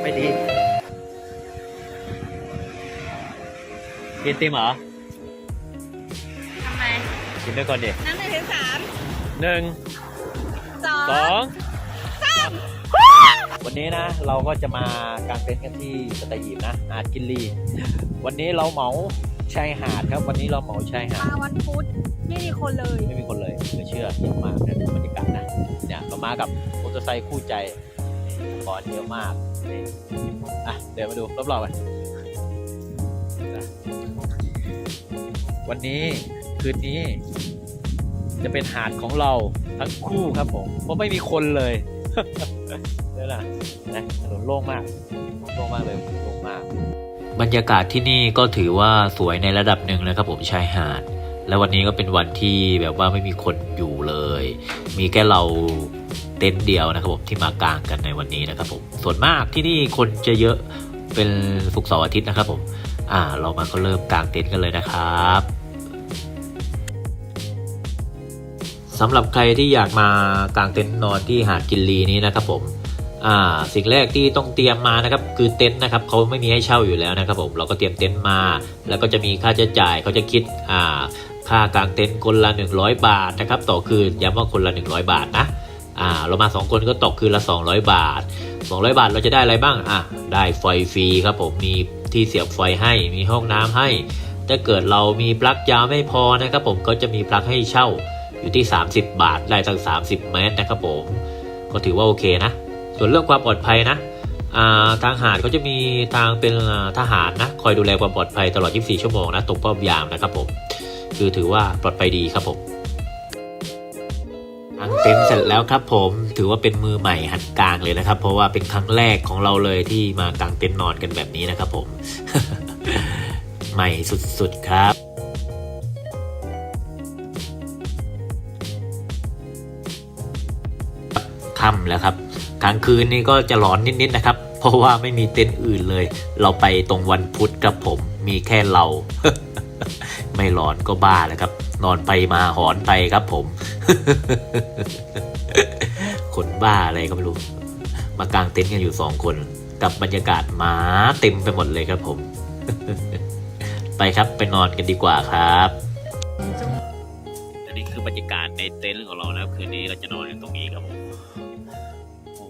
ไม่ดีกินติมเหรอทำไมกินด้วยก่อนดิน้ำหนึ่งถึงสามหนึ่งสองสองวันนี้นะเราก็จะมากางเต็นท์กันที่สตหีบนะหาดกินลีวันนี้เราเหมาชายหาดครับ วันนี้เราเหมาชายหาดมาวันพุธไม่มีคนเลย ไม่มีคนเลยเหลือเชื่อเยอะมากนะดูบรรยากาศนะเนี่ยเรา มากับมอเตอร์ไซค์คู่ใจอุปกรณ์เยอะมากอะเดี๋ยวมาดูรอบๆกันวันนี้คืนนี้ จะเป็นหาดของเราทั้งคู่ครับผมเพราะไม่มีคนเลยเนี่ยนะนะถนนโล่งมากโล่งมากเลยโล่งมาก บรรยากาศที่นี่ก็ถือว่าสวยในระดับหนึ่งนะครับผมชายหาด แล้ววันนี้ก็เป็นวันที่แบบว่าไม่มีคนอยู่เลย มีแค่เรา เต็นท์เดียวนะครับผมที่มากางกันในวันนี้นะครับผมส่วนมากที่นี่คนจะเยอะเป็นศุกร์เสาร์อาทิตย์นะครับผมอ่าเรามาก็เริ่มกางเต็นท์กันเลยนะครับสำหรับใครที่อยากมากางเต็นท์นอนที่หาดกินลีนี้นะครับผมอ่าสิ่งแรกที่ต้องเตรียมมานะครับคือเต็นท์นะครับเขาไม่มีให้เช่าอยู่แล้วนะครับผมเราก็เตรียมเต็นท์มา แล้วก็จะมีค่าใช้จ่ายเขาจะคิดอ่าค่ากางเต็นท์คนละ 100 บาทนะครับต่อคืนย้ำว่าคนละ 100 บาทนะ อ่าเรามา 2 คนก็ตกคืนละ 200 บาท 200 บาทเราจะได้อะไรบ้างอะได้ไฟฟรีครับผมมีที่เสียบไฟให้มีห้องน้ำให้ ถ้าเกิดเรามีปลั๊กยาวไม่พอนะครับผมก็จะมีปลั๊กให้เช่าอยู่ที่ 30 บาทได้ตั้ง 30 เมตรนะครับผม ก็ถือว่าโอเคนะ ส่วนเรื่องความปลอดภัยนะอ่าทางหาดเขาจะมีทางเป็นทหารนะคอยดูแลความปลอดภัยตลอด 24 ชั่วโมงนะตรงป้อมยามนะครับผม คือถือว่าปลอดภัยดีครับผม กางเต็นท์เสร็จแล้วครับผมถือว่าเป็นมือใหม่หัดกลางเลยนะครับ เพราะว่าเป็นครั้งแรกของเราเลยที่มากางเต็นท์นอนกันแบบนี้นะครับผม ใหม่สุดๆครับค่ำแล้วครับกลางคืนนี่ก็จะร้อนนิดๆนะครับ เพราะว่าไม่มีเต็นท์อื่นเลย เราไปตรงวันพุธครับผมมีแค่เรา ไม่ร้อนก็บ้าแล้วครับ นอนไปมาหอนไปครับผม คนบ้าอะไรก็ไม่รู้ มากางเต็นท์กันอยู่สองคน กับบรรยากาศหมาเต็มไปหมดเลยครับผม ไปครับไปนอนกันดีกว่าครับอันนี้คือบรรยากาศในเต็นท์ของเรานะครับคืนนี้เราจะนอนกันตรงนี้ครับผมโอ้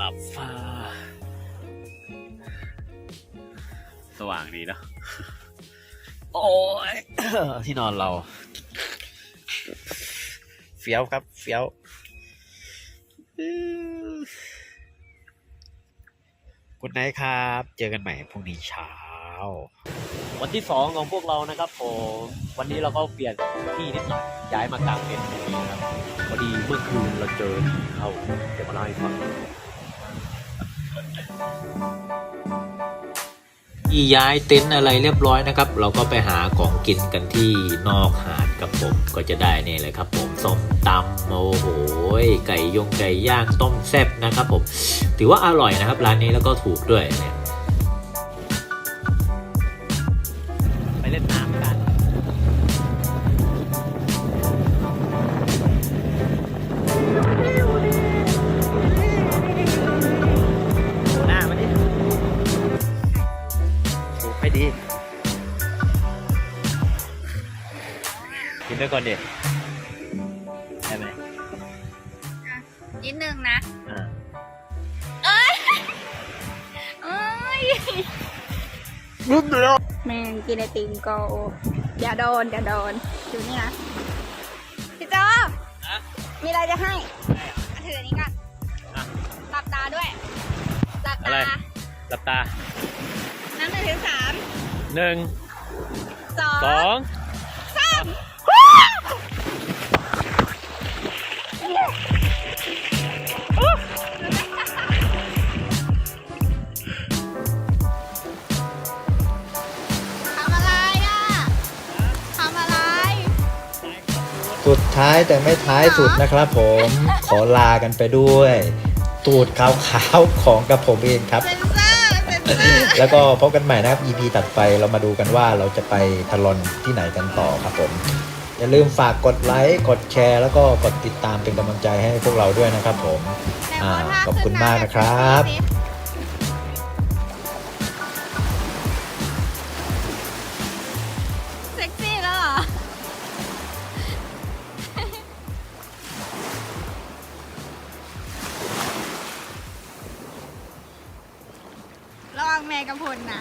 อับฟ้า สว่างดีเนอะโอ้ยที่นอนเรา เฟี้ยวครับ เฟี้ยวกุดไนท์ครับ เจอกันใหม่พรุ่งนี้เช้า วันที่สองของพวกเรานะครับผมวันนี้เราก็เปลี่ยนที่นิดหน่อยย้ายมากลางเต็นท์ตรงนี้นะครับพอดีเมื่อคืนเราเจอผีเข้าเดี๋ยวมาเล่าให้ฟัง ที่ย้ายเต็นท์อะไรเรียบร้อยนะครับ เราก็ไปหาของกินกันที่นอกหาดครับผมก็จะได้นี่เลยครับ ผมส้มตำโอ้โหไก่ยงไก่ย่างต้มแซ่บนะครับผมถือว่าอร่อยนะครับ ร้านนี้แล้วก็ถูกด้วยเนี่ย กินด้วยก่อนดิได้ไหมนิดนึงนะ อ่าเอ้ยรุ่นเดียวแมงกินไอติมก็อย่าโดนอย่าโดนดูนี่นะพี่โจมีอะไรจะให้อะถืออันนี้ก่อนหลับตาด้วยหลับอะไรตาหลับตา น้ำหนึ่งถึงสามหนึ่งสองสองส สุดท้ายแต่ไม่ท้ายสุดนะครับผมขอลากันไปด้วย ตูดขาวๆของกับผมเองครับเซนเซอร์เซนเซอร์แล้วก็พบกันใหม่นะครับ EP ตัดไปเรามาดูกันว่าเราจะไปทะลอนที่ไหนกันต่อครับผม อย่าลืมฝากกดไลค์กดแชร์ แล้วก็กดติดตามเป็นกำลังใจให้พวกเราด้วยนะครับผมแต่อ่าโพสท่ขอบคุณขึ้นมากนะครับ แม่กะพรุนนะ